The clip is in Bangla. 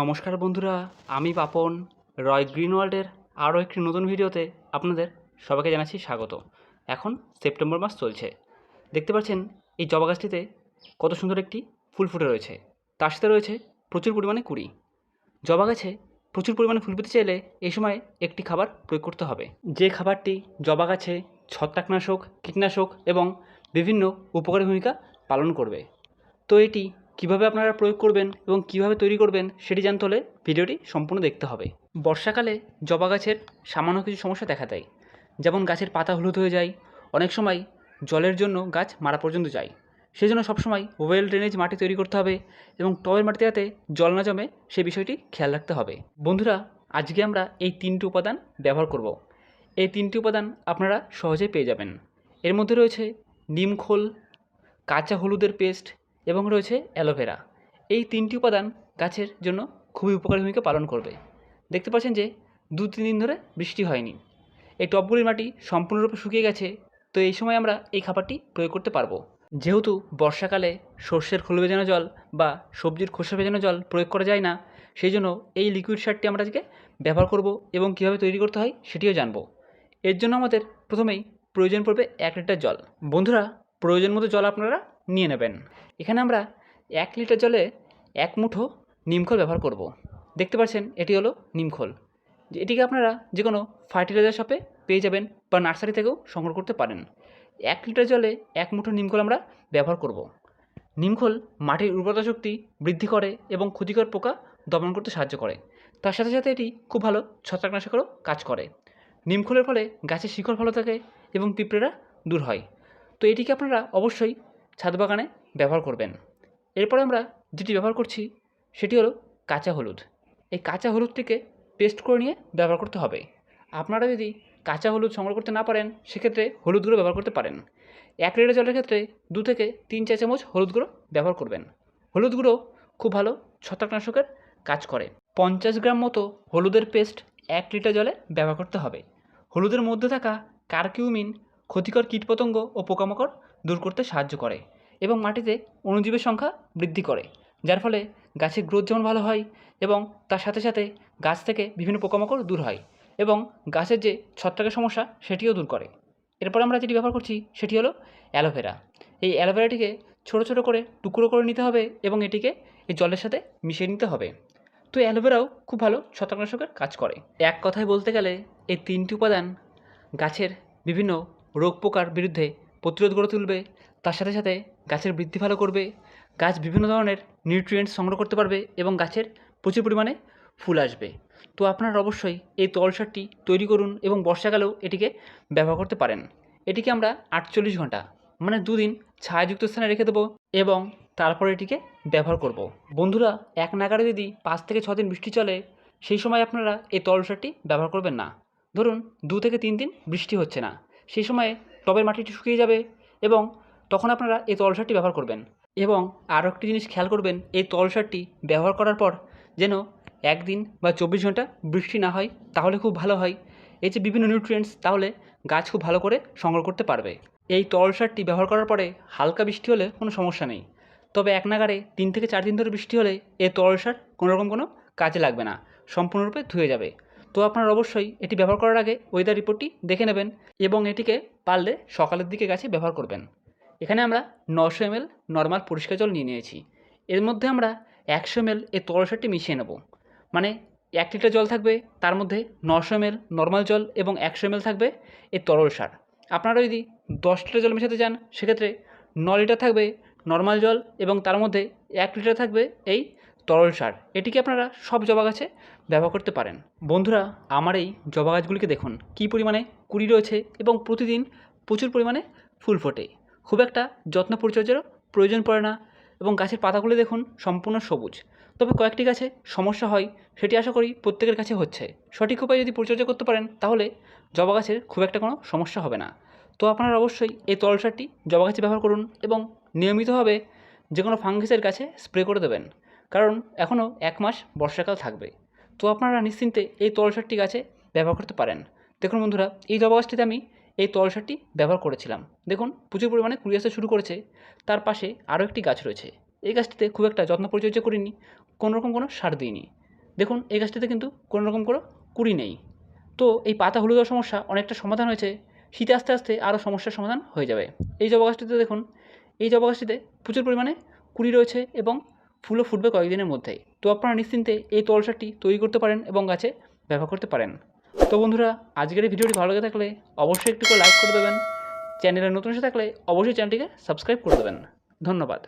নমস্কার বন্ধুরা, আমি পাপন, রয় গ্রিন ওয়ার্ল্ডের আরও একটি নতুন ভিডিওতে আপনাদের সবাইকে জানাচ্ছি স্বাগত। এখন সেপ্টেম্বর মাস চলছে। দেখতে পাচ্ছেন, এই জবা গাছটিতে কত সুন্দর একটি ফুল ফুটে রয়েছে। তার সাথে রয়েছে প্রচুর পরিমাণে কুড়ি। জবা গাছে প্রচুর পরিমাণে ফুল পেতে চাইলে এই সময় একটি খাবার প্রয়োগ করতে হবে। যে খাবারটি জবা গাছে ছত্রাকনাশক, কীটনাশক এবং বিভিন্ন উপকারী ভূমিকা পালন করবে। তো এটি কীভাবে আপনারা প্রয়োগ করবেন এবং কীভাবে তৈরি করবেন সেটি জানতে হলে ভিডিওটি সম্পূর্ণ দেখতে হবে। বর্ষাকালে জবা গাছের সামান্য কিছু সমস্যা দেখা দেয়, যেমন গাছের পাতা হলুদ হয়ে যায়। অনেক সময় জলের জন্য গাছ মারা পর্যন্ত যায়। সেই জন্য সবসময় ওয়েল ড্রেনেজ মাটি তৈরি করতে হবে এবং টবের মাটিতে যাতে জল না জমে সেই বিষয়টি খেয়াল রাখতে হবে। বন্ধুরা, আজকে আমরা এই তিনটি উপাদান ব্যবহার করব। এই তিনটি উপাদান আপনারা সহজেই পেয়ে যাবেন। এর মধ্যে রয়েছে নিম খোল, কাঁচা হলুদের পেস্ট এবং রয়েছে অ্যালোভেরা। এই তিনটি উপাদান গাছের জন্য খুবই উপকারী ভূমিকা পালন করবে। দেখতে পাচ্ছেন যে দু তিন দিন ধরে বৃষ্টি হয়নি। এই টবগুলির মাটি সম্পূর্ণরূপে শুকিয়ে গেছে, তো এই সময় আমরা এই খাবারটি প্রয়োগ করতে পারব। যেহেতু বর্ষাকালে সর্ষের খোল ভেজানো জল বা সবজির খোসা ভেজানো জল প্রয়োগ করা যায় না, সেই জন্য এই লিকুইড সারটি আমরা আজকে ব্যবহার করব এবং কীভাবে তৈরি করতে হয় সেটিও জানব। এর জন্য আমাদের প্রথমেই প্রয়োজন পড়বে এক লিটার জল। বন্ধুরা, প্রয়োজন মতো জল আপনারা নিয়ে নেবেন। এখানে আমরা এক লিটার জলে এক মুঠো নিমখোল ব্যবহার করব। দেখতে পাচ্ছেন, এটি হলো নিমখোল এটিকে আপনারা যে কোনো ফার্টিলাইজার শপে পেয়ে যাবেন বা নার্সারি থেকেও সংগ্রহ করতে পারেন। এক লিটার জলে এক মুঠো নিমখোল আমরা ব্যবহার করব। নিমখোল মাটির উর্বরতা শক্তি বৃদ্ধি করে এবং ক্ষতিকর পোকা দমন করতে সাহায্য করে। তার সাথে সাথে এটি খুব ভালো ছত্রাকনাশকেরও কাজ করে। নিমখোলের ফলে গাছের শিকড় ভালো থাকে এবং পিঁপড়েরা দূর হয়। তো এটিকে আপনারা অবশ্যই ছাদ বাগানে ব্যবহার করবেন। এরপরে আমরা যেটি ব্যবহার করছি, সেটি হলো কাঁচা হলুদ। এই কাঁচা হলুদটিকে পেস্ট করে নিয়ে ব্যবহার করতে হবে। আপনারা যদি কাঁচা হলুদ সংগ্রহ করতে না পারেন, সেক্ষেত্রে হলুদ গুঁড়ো ব্যবহার করতে পারেন। এক লিটার জলের ক্ষেত্রে দু থেকে তিন চা চামচ হলুদ গুঁড়ো ব্যবহার করবেন। হলুদ গুঁড়ো খুব ভালো ছত্রাকনাশকের কাজ করে। পঞ্চাশ গ্রাম মতো হলুদের পেস্ট এক লিটার জলে ব্যবহার করতে হবে। হলুদের মধ্যে থাকা কার্কিউমিন ক্ষতিকর কীটপতঙ্গ ও পোকামাকড় দূর করতে সাহায্য করে এবং মাটিতে অণুজীবের সংখ্যা বৃদ্ধি করে, যার ফলে গাছের গ্রোথ যেমন ভালো হয় এবং তার সাথে সাথে গাছ থেকে বিভিন্ন পোকামাকড় দূর হয় এবং গাছের যে ছত্রাকের সমস্যা সেটিও দূর করে। এরপর আমরা যেটি ব্যবহার করছি সেটি হলো অ্যালোভেরা। এই অ্যালোভেরাটিকে ছোটো ছোটো করে টুকরো করে নিতে হবে এবং এটিকে এই জলের সাথে মিশিয়ে নিতে হবে। তো অ্যালোভেরাও খুব ভালো ছত্রাকনাশকের কাজ করে। এক কথায় বলতে গেলে এই তিনটি উপাদান গাছের বিভিন্ন রোগ পোকার বিরুদ্ধে প্রতিরোধ গড়ে তুলবে, তার সাথে সাথে গাছের বৃদ্ধি ভালো করবে, গাছ বিভিন্ন ধরনের নিউট্রিয়েন্টস সংগ্রহ করতে পারবে এবং গাছের প্রচুর পরিমাণে ফুল আসবে। তো আপনারা অবশ্যই এই তল সারটি তৈরি করুন এবং বর্ষাকালেও এটিকে ব্যবহার করতে পারেন। এটিকে আমরা আটচল্লিশ ঘণ্টা মানে দুদিন ছায়াযুক্ত স্থানে রেখে দেবো এবং তারপর এটিকে ব্যবহার করব। বন্ধুরা, এক নাগারে যদি পাঁচ থেকে ছ দিন বৃষ্টি চলে, সেই সময় আপনারা এই তল সারটি ব্যবহার করবেন না। ধরুন, দু থেকে তিন দিন বৃষ্টি হচ্ছে না। সেই সময়ে টবের মাটিটি শুকিয়ে যাবে এবং তখন আপনারা এই তল সারটি ব্যবহার করবেন এবং আরও একটি জিনিস খেয়াল করবেন, এই তল সারটি ব্যবহার করার পর যেন একদিন বা চব্বিশ ঘণ্টা বৃষ্টি না হয়, তাহলে খুব ভালো হয়। এই যে বিভিন্ন নিউট্রিয়েন্টস তাহলে গাছ খুব ভালো করে সংগ্রহ করতে পারবে। এই তরল সারটি ব্যবহার করার পরে হালকা বৃষ্টি হলে কোনো সমস্যা নেই। তবে এক নাগারে তিন থেকে চার দিন ধরে বৃষ্টি হলে এই তরল সার কোনো রকম কোনো কাজে লাগবে না, সম্পূর্ণরূপে ধুয়ে যাবে। তো আপনারা অবশ্যই এটি ব্যবহার করার আগে ওয়েদার রিপোর্টটি দেখে নেবেন এবং এটিকে পারলে সকালের দিকে গাছে ব্যবহার করবেন। এখানে আমরা নশো এমএল নর্মাল পরিষ্কার জল নিয়ে নিয়েছি। এর মধ্যে আমরা একশো এমএল এই তরল সারটি মিশিয়ে নেব। মানে এক লিটার জল থাকবে, তার মধ্যে নশো এমএল নর্মাল জল এবং একশো এমএল থাকবে এই তরল সার। আপনারা যদি দশ লিটার জল মেশাতে চান, সেক্ষেত্রে ন লিটার থাকবে নর্মাল জল এবং তার মধ্যে এক লিটার থাকবে এই তরল সার এটিকে আপনারা সব জবা গাছে ব্যবহার করতে পারেন? বন্ধুরা, আমার এই জবা গাছগুলিকে দেখুন, কী পরিমাণে কুড়ি রয়েছে এবং প্রতিদিন প্রচুর পরিমাণে ফুল ফোটে। খুব একটা যত্ন পরিচর্যারও প্রয়োজন পড়ে না এবং গাছের পাতাগুলি দেখুন সম্পূর্ণ সবুজ। তবে কয়েকটি গাছে সমস্যা হয়, সেটি আশা করি প্রত্যেকের কাছে হচ্ছে। সঠিক উপায়ে যদি পরিচর্যা করতে পারেন, তাহলে জবা গাছের খুব একটা কোনো সমস্যা হবে না। তো আপনারা অবশ্যই এই তরল সারটি জবা গাছে ব্যবহার করুন এবং নিয়মিতভাবে যে কোনো ফাঙ্গিসের কাছে স্প্রে করে দেবেন। কারণ এখনও এক মাস বর্ষাকাল থাকবে। তো আপনারা নিশ্চিন্তে এই তরল সারটি গাছে ব্যবহার করতে পারেন। দেখুন বন্ধুরা, এই জবা গাছটিতে আমি এই তরল সারটি ব্যবহার করেছিলাম। দেখুন, প্রচুর পরিমাণে কুড়ি আসতে শুরু করেছে। তার পাশে আরও একটি গাছ রয়েছে। এই গাছটিতে খুব একটা যত্ন পরিচর্যা করিনি কোনো রকম কোনো সার দিইনি। দেখুন, এই গাছটিতে কিন্তু কোনোরকম কোনো কুড়ি নেই। তো এই পাতা হলুদ সমস্যা অনেকটা সমাধান হয়েছে। শীতে আস্তে আস্তে আরও সমস্যার সমাধান হয়ে যাবে। এই জবা গাছটিতে দেখুন, এই জবা গাছটিতে প্রচুর পরিমাণে কুড়ি রয়েছে এবং ফুলও ফুটবে কয়েকদিনের মধ্যেই। তো আপনারা নিশ্চিন্তে এই তলসারটি তৈরি করতে পারেন এবং গাছে ব্যবহার করতে পারেন। তো বন্ধুরা, আজকের এই ভিডিওটি ভালো লেগে থাকলে অবশ্যই একটু করে লাইক করে দেবেন। চ্যানেলে নতুন এসে থাকলে অবশ্যই চ্যানেলটিকে সাবস্ক্রাইব করে দেবেন। ধন্যবাদ।